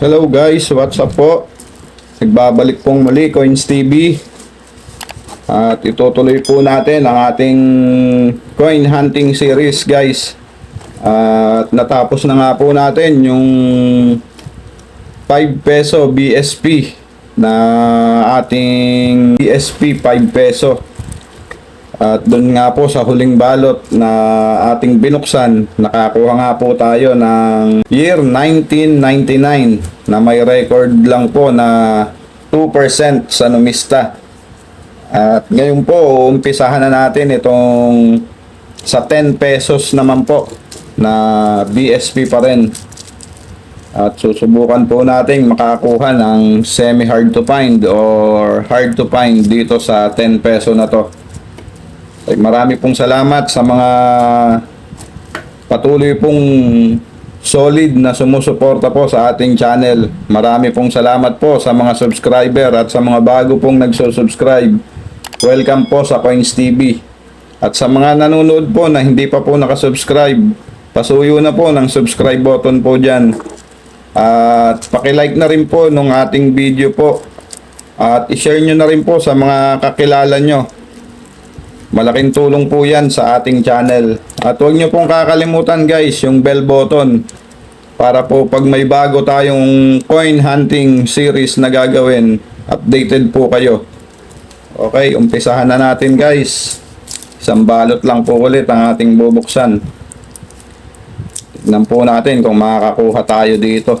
Hello guys, what's up po? Nagbabalik pong muli Coins TV. At itutuloy po natin ang ating coin hunting series guys. At natapos na nga po natin yung 5 peso BSP na ating BSP 5 peso. At doon nga po sa huling balot na ating binuksan, nakakuha nga po tayo ng year 1999 na may record lang po na 2% sa numista. At ngayon po, umpisahan na natin itong sa 10 pesos naman po na BSP pa rin. At susubukan po natin makakuha ng semi hard to find or hard to find dito sa 10 peso na to. Ay, marami pong salamat sa mga patuloy pong solid na sumusuporta po sa ating channel. Marami pong salamat po sa mga subscriber at sa mga bago pong nagsusubscribe. Welcome po sa Coins TV. At sa mga nanonood po na hindi pa po nakasubscribe, pasuyo na po ng subscribe button po dyan. At pakilike na rin po nung ating video po. At ishare nyo na rin po sa mga kakilala nyo. Malaking tulong po yan sa ating channel. At huwag nyo pong kakalimutan guys, yung bell button. Para po pag may bago tayong coin hunting series na gagawin, updated po kayo. Okay, umpisahan na natin guys. Isang balot lang po ulit ang ating bubuksan. Tignan po natin kung makakakuha tayo dito.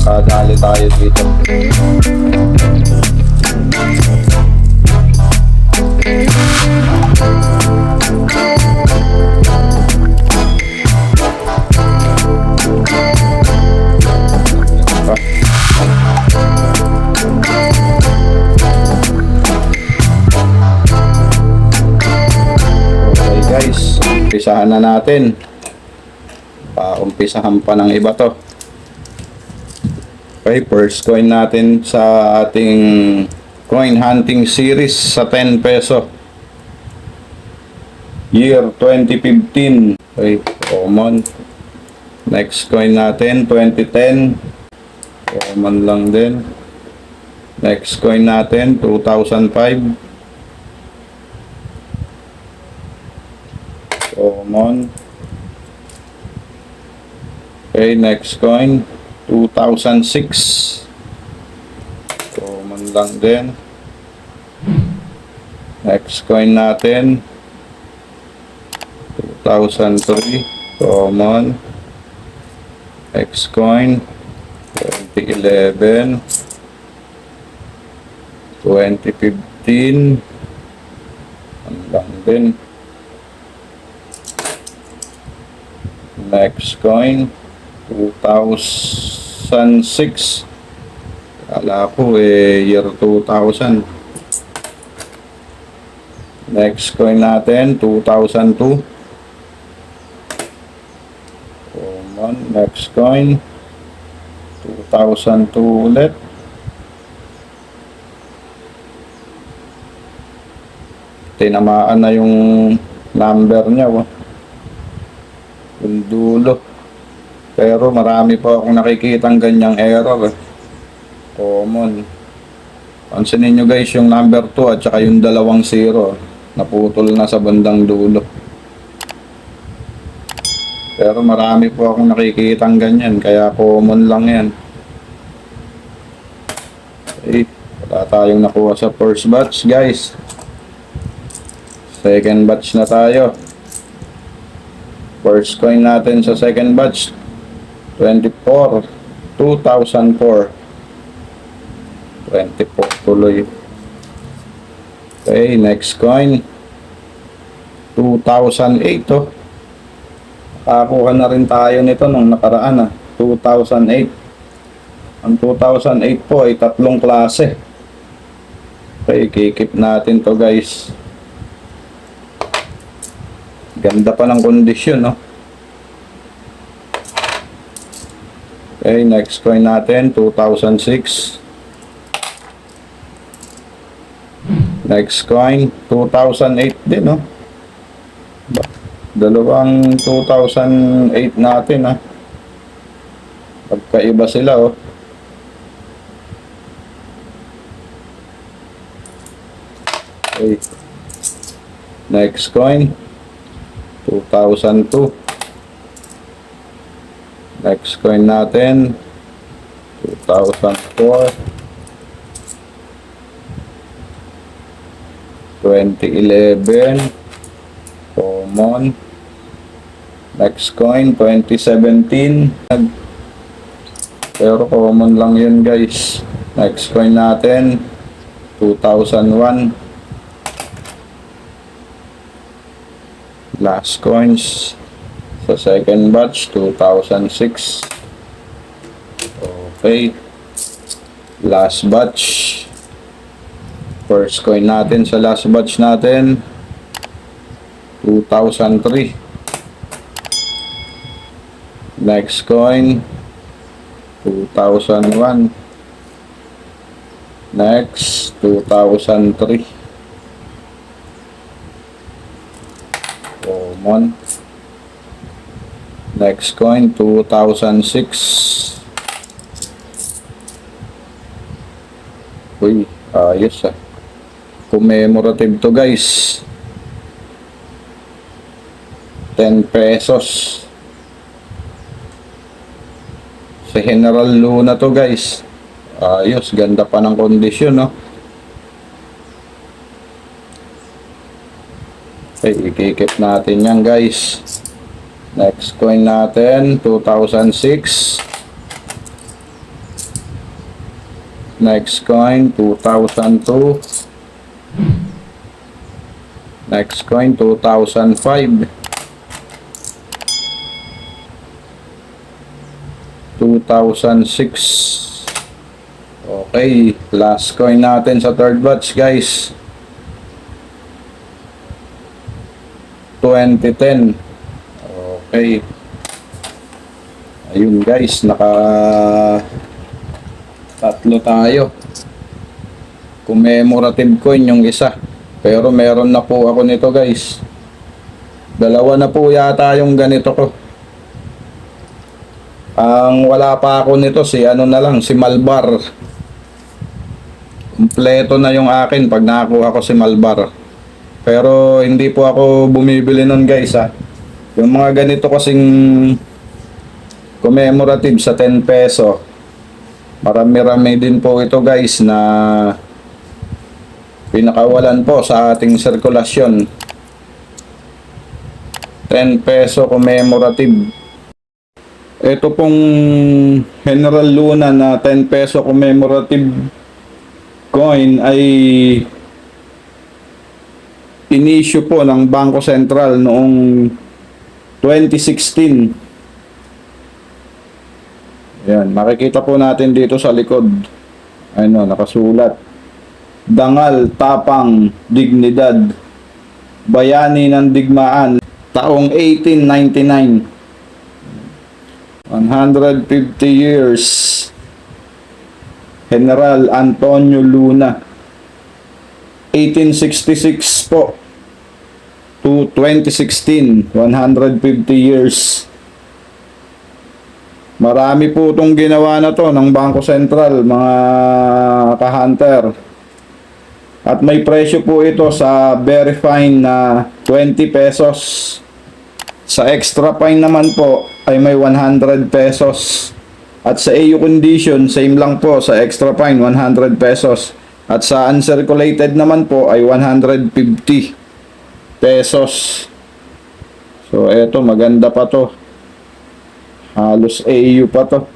Makadali tayo dito. Umpisahan na natin. Pa-umpisahan pa ng iba to. Okay, first coin natin sa ating coin hunting series sa 10 peso. Year 2015. Okay, common. Next coin natin, 2010. Common lang din. Next coin natin, 2005. Common. Okay, next coin. 2006. Common lang din. Next coin natin. 2003. Common. Next coin. 2011. 2015. Ang lang din. Next coin. 2006. Kala ko eh, year 2000. Next coin natin, 2002. Common. Next coin. 2002 ulit. Tinamaan na yung number niya. oh. Yung dulo. Pero marami pa akong nakikitang ganyang error. eh. Common. Pansinin nyo guys yung number 2 at saka yung dalawang 0. Naputol na sa bandang dulo. Pero marami po akong nakikitang ganyan. Kaya common lang yan. Okay. Wala tayong nakuha sa first batch guys. Second batch na tayo. First coin natin sa second batch. 24. 2004. 24 tuloy. Okay, next coin. 2008 oh. Nakakuha na rin tayo nito nung nakaraan ah. 2008. Ang 2008 po ay tatlong klase. Okay, kikip natin to guys. Ganda pa ng kondisyon, no? Okay, next coin natin, 2006. Next coin, 2008 din, no? Dalawang 2008 natin, ha? Pagkaiba sila, oh. Okay. Next coin, 2002. Next coin natin, 2004. 2011 common. Next coin 2017 Nag- pero common lang yun guys. Next coin natin 2001 last coins sa second batch 2006 okay. Last batch. First coin natin sa last batch natin 2003 Next coin 2001 Next 2003 Common Next coin 2006 Uy, ayos ah. Commemorative to guys. 10 pesos. Sa General Luna to guys. Ayos ganda pa ng kondisyon no? Okay ikikip natin yan guys next coin natin 2006 next coin 2002 Next coin, 2005. 2006. Okay, last coin natin sa third batch, guys. 2010. Okay. Ayun, guys, naka tatlo tayo. Commemorative coin yung isa. Pero meron na po ako nito guys. Dalawa na po yata yung ganito ko. Ang wala pa ako nito si ano na lang, si Malbar. Kompleto na yung akin pag nakakuha ko si Malbar. Pero hindi po ako bumibili nun guys ha. Yung mga ganito kasing commemorative sa 10 peso. Marami-rami din po ito guys na pinakawalan po sa ating sirkulasyon 10 peso commemorative ito pong General Luna na 10 peso commemorative coin ay inisyu po ng Bangko Sentral noong 2016 yan makikita po natin dito sa likod ano nakasulat dangal, tapang, dignidad, bayani ng digmaan, taong 1899. 150 years. General Antonio Luna. 1866 po to 2016, 150 years. Marami po itong ginawa na to ng Bangko Sentral, mga ka-hunter. At may presyo po ito sa very fine na 20 pesos. Sa extra fine naman po ay may 100 pesos. At sa AU condition, same lang po sa extra fine 100 pesos. At sa uncirculated naman po ay 150 pesos. So eto maganda pa to. Halos AU pa to.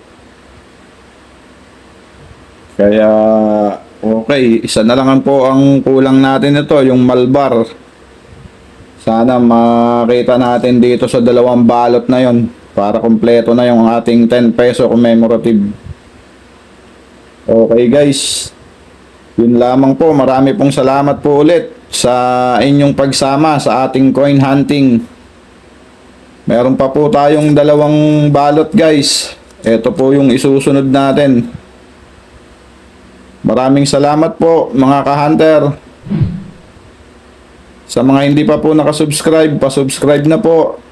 Kaya Okay, isa na lang po ang kulang natin ito, yung Malbar. Sana makita natin dito sa dalawang balot na yon para kompleto na yung ating 10 peso commemorative. Okay guys, yun lamang po. Marami pong salamat po ulit sa inyong pagsama sa ating coin hunting. Meron pa po tayong dalawang balot guys. Ito po yung isusunod natin. Maraming salamat po mga ka-hunter. Sa mga hindi pa po nakasubscribe, pa-subscribe na po.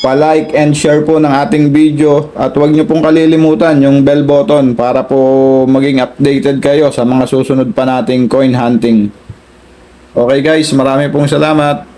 Pa-like and share po ng ating video at huwag niyo pong kalilimutan yung bell button para po maging updated kayo sa mga susunod pa nating coin hunting. Okay guys, marami pong salamat.